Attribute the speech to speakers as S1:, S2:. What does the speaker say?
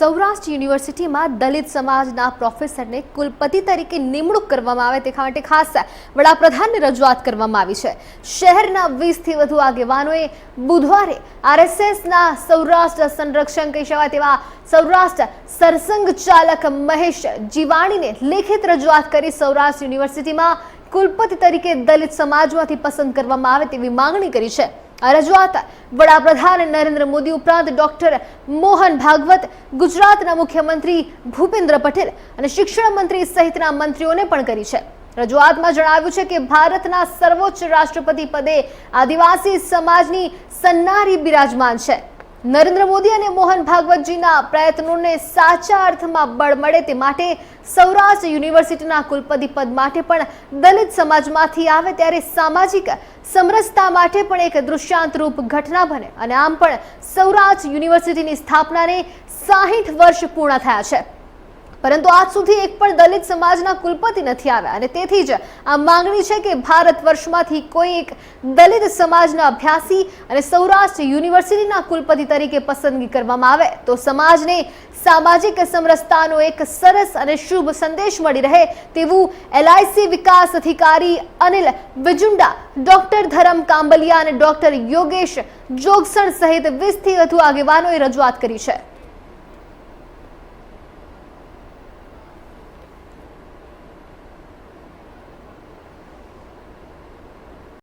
S1: સૌરાષ્ટ્ર યુનિવર્સિટીમાં દલિત સમાજના પ્રોફેસરને કુલપતિ તરીકે નિમણૂક કરવામાં આવે તે માટે ખાસ વડાપ્રધાનને રજૂઆત કરવામાં આવી છે. શહેરના વીસથી વધુ આગેવાનોએ બુધવારે આરએસએસના સૌરાષ્ટ્ર સંરક્ષણ કહી શકાય તેવા સૌરાષ્ટ્ર સરસંઘ ચાલક મહેશ જીવાણીને લેખિત રજૂઆત કરી સૌરાષ્ટ્ર યુનિવર્સિટીમાં કુલપતિ તરીકે દલિત સમાજમાંથી પસંદ કરવામાં આવે તેવી માંગણી કરી છે. રજૂઆત વડાપ્રધાન નરેન્દ્ર મોદી ઉપરાંત ડોક્ટર મોહન ભાગવત, ગુજરાતના મુખ્યમંત્રી ભૂપેન્દ્ર પટેલ અને શિક્ષણ મંત્રી સહિતના મંત્રીઓને પણ કરી છે. રજૂઆતમાં જણાવ્યું છે કે ભારતના સર્વોચ્ચ રાષ્ટ્રપતિ પદે આદિવાસી સમાજની સન્નારી બિરાજમાન છે. નરેન્દ્ર મોદી અને મોહન ભાગવતજીના પ્રયત્નોને સાચા અર્થમાં બળ મળે તે માટે સૌરાષ્ટ્ર યુનિવર્સિટીના કુલપતિ પદ માટે પણ દલિત સમાજમાંથી આવે ત્યારે સામાજિક સમરસતા માટે પણ એક દૃશ્યાંતરૂપ ઘટના બને. અને આમ પણ સૌરાષ્ટ્ર યુનિવર્સિટીની સ્થાપનાને સાહીઠ વર્ષ પૂર્ણ થયા છે. પરંતુ આજ સુધી એક પણ દલિત સમાજના કુલપતિ નથી આવ્યા. અને તેથી જ આ માંગણી છે કે ભારત વર્ષમાંથી કોઈ એક દલિત સમાજના અભ્યાસી અને સૌરાષ્ટ્ર યુનિવર્સિટીના કુલપતિ તરીકે પસંદગી કરવામાં આવે તો સમાજને સામાજિક સમરસતાનો એક સરસ અને શુભ સંદેશ મળી રહે તેવું એલઆઈસી વિકાસ અધિકારી અનિલ વિજુંડા, ડોક્ટર ધરમ કાંબલિયા અને ડોક્ટર યોગેશ જોગસણ સહિત વીસથી વધુ આગેવાનોએ રજૂઆત કરી છે.